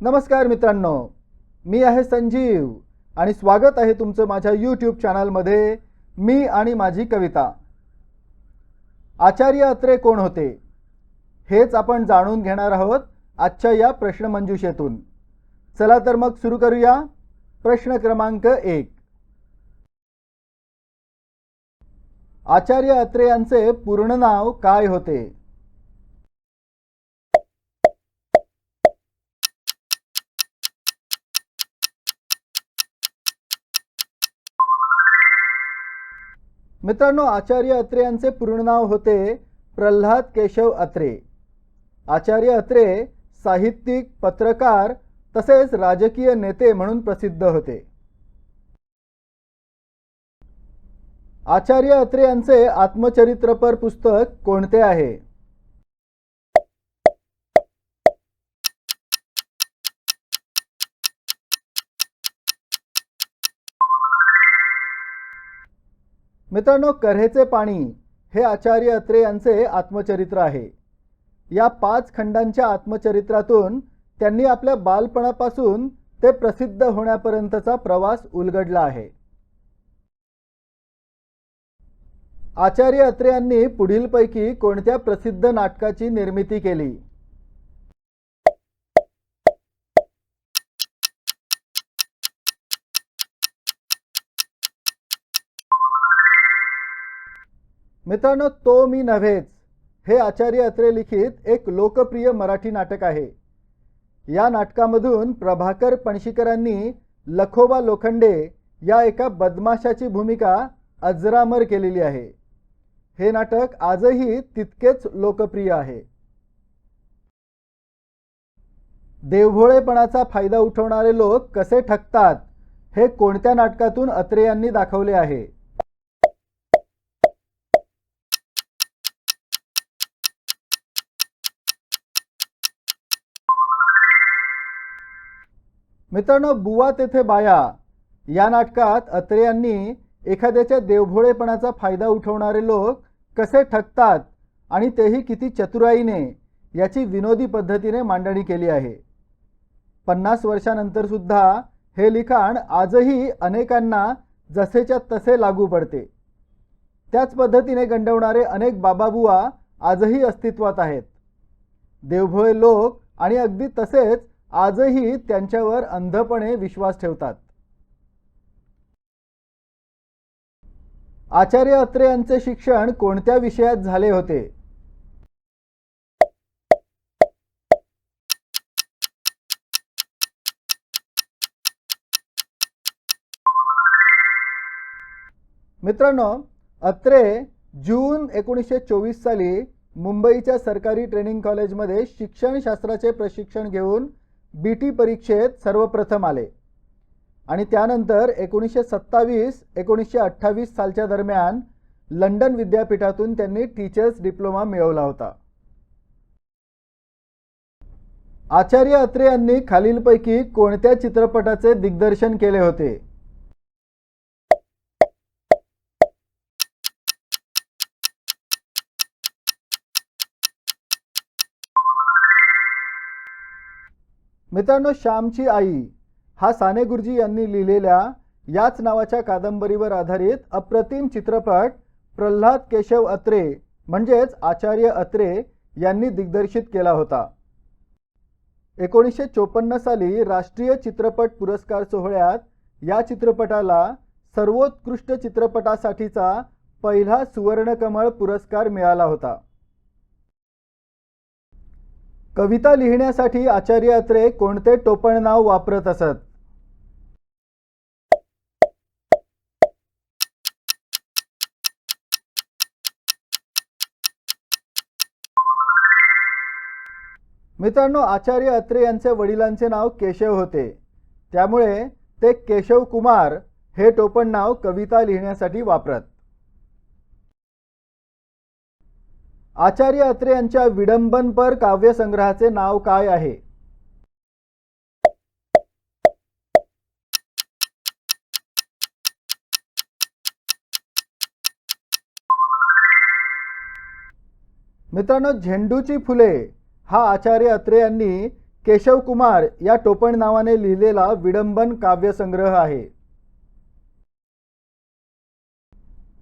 नमस्कार मित्रांनो मी आहे संजीव आणि स्वागत आहे तुमचं माझ्या यूट्यूब चॅनलमध्ये मी आणि माझी कविता. आचार्य अत्रे कोण होते? हेच आपण जाणून घेणार आहोत आजच्या या प्रश्नमंजुषेतून. चला तर मग सुरू करूया. प्रश्न क्रमांक एक. आचार्य अत्रे यांचे पूर्ण नाव काय होते? मित्रांनो आचार्य अत्रे यांचे पूर्ण नाव होते प्रल्हाद केशव अत्रे. आचार्य अत्रे साहित्यिक पत्रकार तसेच राजकीय नेते म्हणून प्रसिद्ध होते. आचार्य अत्रे यांचे आत्मचरित्रपर पुस्तक कोणते आहे? मित्रांनो कऱ्हेचे पाणी हे आचार्य अत्रे यांचे आत्मचरित्र आहे. या पाच खंडांच्या आत्मचरित्रातून त्यांनी आपल्या बालपणापासून ते प्रसिद्ध होण्यापर्यंतचा प्रवास उलगडला आहे. आचार्य अत्रे यांनी पुढीलपैकी कोणत्या प्रसिद्ध नाटकाची निर्मिती केली? मित्रांनो तो मी नव्हेच. हे आचार्य अत्रे लिखित एक लोकप्रिय मराठी नाटक आहे. या नाटकामधून प्रभाकर पणशीकरांनी लखोबा लोखंडे या एका बदमाशाची भूमिका अजरामर केलेली आहे. हे नाटक आजही तितकेच लोकप्रिय आहे. देवभोळेपणाचा फायदा उठवणारे लोक कसे ठकतात हे कोणत्या नाटकातून अत्रे यांनी दाखवले आहे? मित्रांनो बुवा तेथे बाया. या नाटकात अत्रे यांनी एखाद्याच्या देवभोळेपणाचा फायदा उठवणारे लोक कसे ठगतात आणि तेही किती चतुराईने याची विनोदी पद्धतीने मांडणी केली आहे. पन्नास वर्षानंतर सुद्धा हे लिखाण आजही अनेकांना जसेच्या तसे लागू पडते. त्याच पद्धतीने गंडवणारे अनेक बाबाबुवा आजही अस्तित्वात आहेत. देवभोळे लोक आणि अगदी तसेच आजही त्यांच्यावर अंधपणे विश्वास ठेवतात. आचार्य अत्रे यांचे शिक्षण कोणत्या विषयात झाले होते? मित्रांनो अत्रे जून एकोणीसशे चोवीस साली मुंबईच्या सरकारी ट्रेनिंग कॉलेजमध्ये शिक्षणशास्त्राचे प्रशिक्षण घेऊन बी टी परीक्षेत सर्वप्रथम आले. आणि त्यानंतर एकोणीसशे सत्तावीस एकोणीसशे अठ्ठावीस सालच्या दरम्यान लंडन विद्यापीठातून त्यांनी टीचर्स डिप्लोमा मिळवला होता. आचार्य अत्रे यांनी खालीलपैकी कोणत्या चित्रपटाचे दिग्दर्शन केले होते? मित्रांनो श्यामची आई हा साने गुरुजी यांनी लिहिलेल्या याच नावाच्या कादंबरीवर आधारित अप्रतिम चित्रपट प्रल्हाद केशव अत्रे म्हणजेच आचार्य अत्रे यांनी दिग्दर्शित केला होता. एकोणीसशे चोपन्न साली राष्ट्रीय चित्रपट पुरस्कार सोहळ्यात या चित्रपटाला सर्वोत्कृष्ट चित्रपटासाठीचा पहिला सुवर्णकमळ पुरस्कार मिळाला होता. कविता लिहिण्यासाठी आचार्य अत्रे कोणते टोपण नाव वापरत असत? मित्रांनो आचार्य अत्रे यांचे वडिलांचे नाव केशव होते. त्यामुळे ते केशव कुमार हे टोपण नाव कविता लिहिण्यासाठी वापरत. आचार्य अत्रे यांच्या विडंबनपर काव्यसंग्रहाचे नाव काय आहे? मित्रांनो झेंडूची फुले हा आचार्य अत्रे यांनी केशव कुमार या टोपण नावाने लिहिलेला विडंबन काव्यसंग्रह आहे.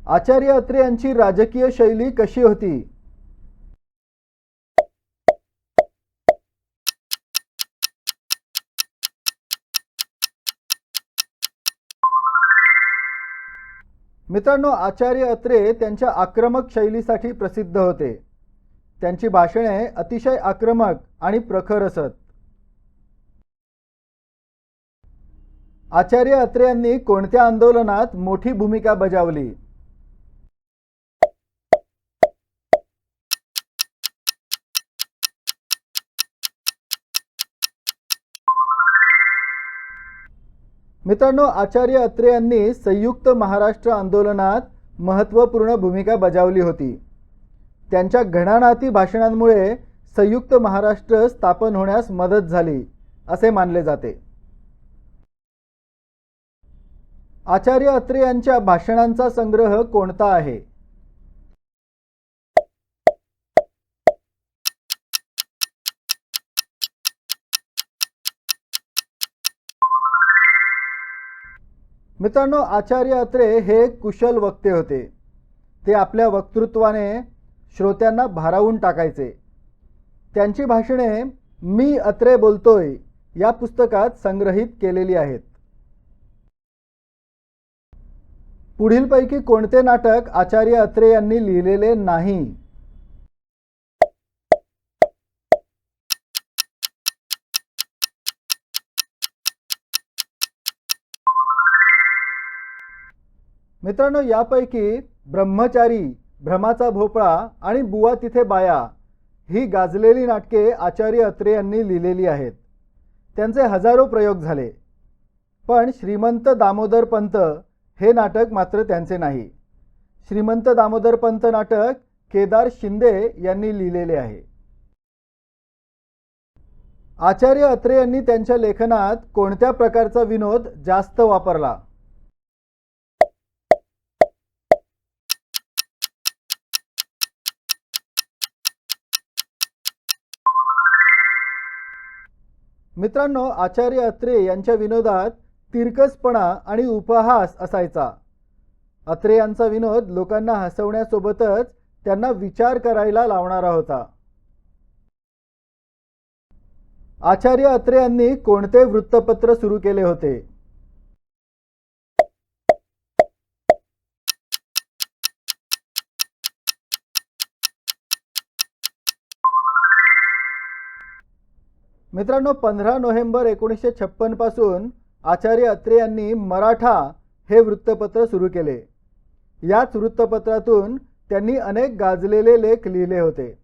आचार्य अत्रे यांची राजकीय शैली कशी होती? मित्रांनो आचार्य अत्रे त्यांच्या आक्रमक शैलीसाठी प्रसिद्ध होते. त्यांची भाषणे अतिशय आक्रमक आणि प्रखर असत. आचार्य अत्रे यांनी कोणत्या आंदोलनात मोठी भूमिका बजावली? मित्रांनो आचार्य अत्रे यांनी संयुक्त महाराष्ट्र आंदोलनात महत्त्वपूर्ण भूमिका बजावली होती. त्यांच्या घणानाती भाषणांमुळे संयुक्त महाराष्ट्र स्थापन होण्यास मदत झाली असे मानले जाते. आचार्य अत्रे यांच्या भाषणांचा संग्रह कोणता आहे? मित्रांनो आचार्य अत्रे हे एक कुशल वक्ते होते. ते आपल्या वक्तृत्वाने श्रोत्यांना भारावून टाकायचे. त्यांची भाषणे मी अत्रे बोलतोय या पुस्तकात संग्रहित केलेली आहेत. पुढीलपैकी कोणते नाटक आचार्य अत्रे यांनी लिहिलेले नाही? मित्रांनो यापैकी ब्रह्मचारी भ्रमाचा भोपळा आणि बुवा तिथे बाया ही गाजलेली नाटके आचार्य अत्रे यांनी लिहिलेली आहेत. त्यांचे हजारो प्रयोग झाले. पण श्रीमंत दामोदर पंत हे नाटक मात्र त्यांचे नाही. श्रीमंत दामोदर पंत नाटक केदार शिंदे यांनी लिहिलेले आहे. आचार्य अत्रे यांनी त्यांच्या लेखनात कोणत्या प्रकारचा विनोद जास्त वापरला? मित्रांनो आचार्य अत्रे यांच्या विनोदात तिरकसपणा आणि उपहास असायचा. अत्रे यांचा विनोद लोकांना हसवण्यासोबतच त्यांना विचार करायला लावणारा होता. आचार्य अत्रे यांनी कोणते वृत्तपत्र सुरू केले होते? मित्रांनो पंधरा नोव्हेंबर एकोणीसशे छप्पनपासून आचार्य अत्रे यांनी मराठा हे वृत्तपत्र सुरू केले. याच वृत्तपत्रातून त्यांनी अनेक गाजलेले लेख लिहिले होते.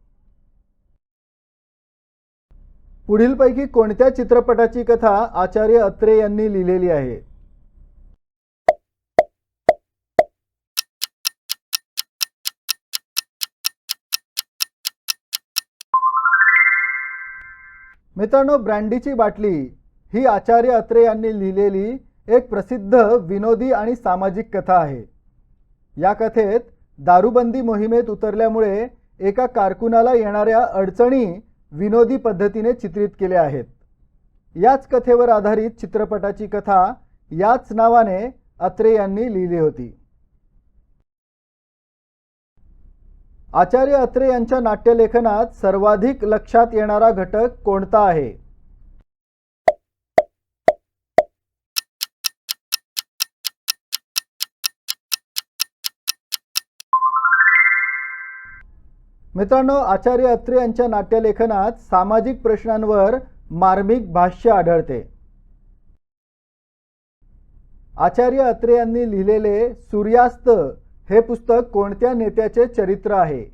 पुढीलपैकी कोणत्या चित्रपटाची कथा आचार्य अत्रे यांनी लिहिलेली आहे? मित्रांनो ब्रँडीची बाटली ही आचार्य अत्रे यांनी लिहिलेली एक प्रसिद्ध विनोदी आणि सामाजिक कथा आहे. या कथेत दारूबंदी मोहिमेत उतरल्यामुळे एका कारकुनाला येणाऱ्या अडचणी विनोदी पद्धतीने चित्रित केल्या आहेत. याच कथेवर आधारित चित्रपटाची कथा याच नावाने अत्रे यांनी लिहिली होती. आचार्य अत्रे यांच्या नाट्यलेखनात सर्वाधिक लक्षात येणारा घटक कोणता आहे? मित्रांनो आचार्य अत्रे यांच्या नाट्यलेखनात सामाजिक प्रश्नांवर मार्मिक भाष्य आढळते. आचार्य अत्रे यांनी लिहिलेले सूर्यास्त हे पुस्तक कोणत्या नेत्याचे चरित्र आहे?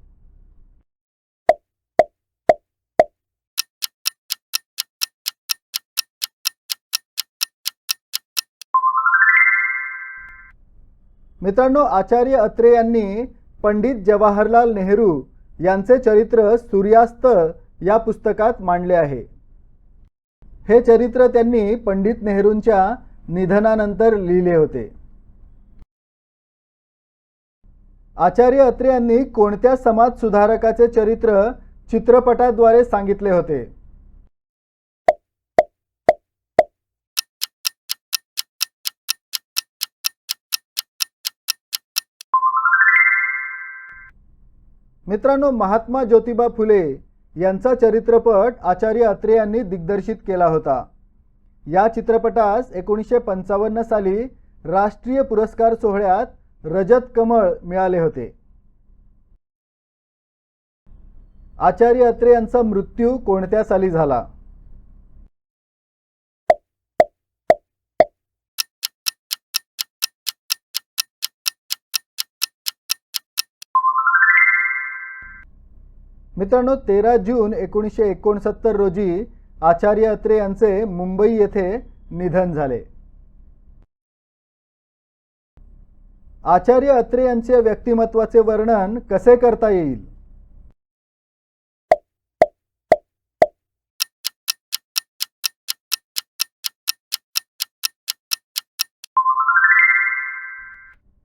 मित्रांनो आचार्य अत्रे यांनी पंडित जवाहरलाल नेहरू यांचे चरित्र सूर्यास्त या पुस्तकात मांडले आहे. हे चरित्र त्यांनी पंडित नेहरूंच्या निधनानंतर लिहिले होते. आचार्य अत्रे यांनी कोणत्या समाज सुधारकाचे चरित्र चित्रपटाद्वारे सांगितले होते? मित्रांनो महात्मा ज्योतिबा फुले यांचा चरित्रपट आचार्य अत्रे यांनी दिग्दर्शित केला होता. या चित्रपटास एकोणीसशे पंचावन्न साली राष्ट्रीय पुरस्कार सोहळ्यात रजत कमळ मिळाले होते. आचार्य अत्रे यांचा मृत्यू कोणत्या साली झाला? मित्रांनो तेरा जून एकोणीसशे एकोणसत्तर रोजी आचार्य अत्रे यांचे मुंबई येथे निधन झाले. आचार्य अत्रे यांचे व्यक्तिमत्वाचे वर्णन कसे करता येईल?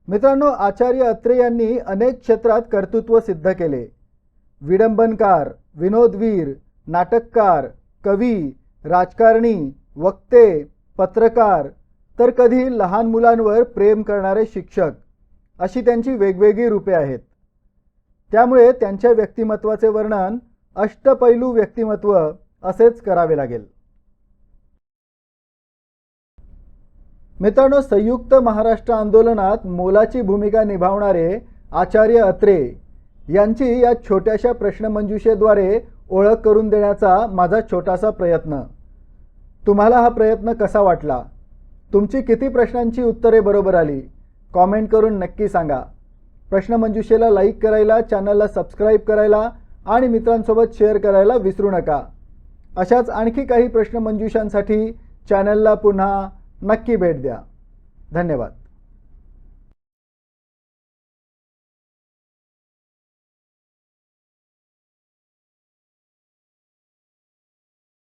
मित्रांनो आचार्य अत्रे यांनी अनेक क्षेत्रात कर्तृत्व सिद्ध केले. विडंबनकार विनोदवीर नाटककार कवी राजकारणी वक्ते पत्रकार तर कधी लहान मुलांवर प्रेम करणारे शिक्षक अशी त्यांची वेगवेगळी रूपे आहेत. त्यामुळे त्यांच्या व्यक्तिमत्वाचे वर्णन अष्टपैलू व्यक्तिमत्व असेच करावे लागेल. मित्रांनो संयुक्त महाराष्ट्र आंदोलनात मोलाची भूमिका निभावणारे आचार्य अत्रे यांची या छोट्याशा प्रश्नमंजुषेद्वारे ओळख करून देण्याचा माझा छोटासा प्रयत्न. तुम्हाला हा प्रयत्न कसा वाटला? तुमची किती प्रश्नांची उत्तरे बरोबर आली? कॉमेंट करून नक्की सांगा. प्रश्नमंजुषेला लाईक करायला चॅनलला सबस्क्राईब करायला आणि मित्रांसोबत शेअर करायला विसरू नका. अशाच आणखी काही प्रश्नमंजुषांसाठी चॅनलला पुन्हा नक्की भेट द्या. धन्यवाद.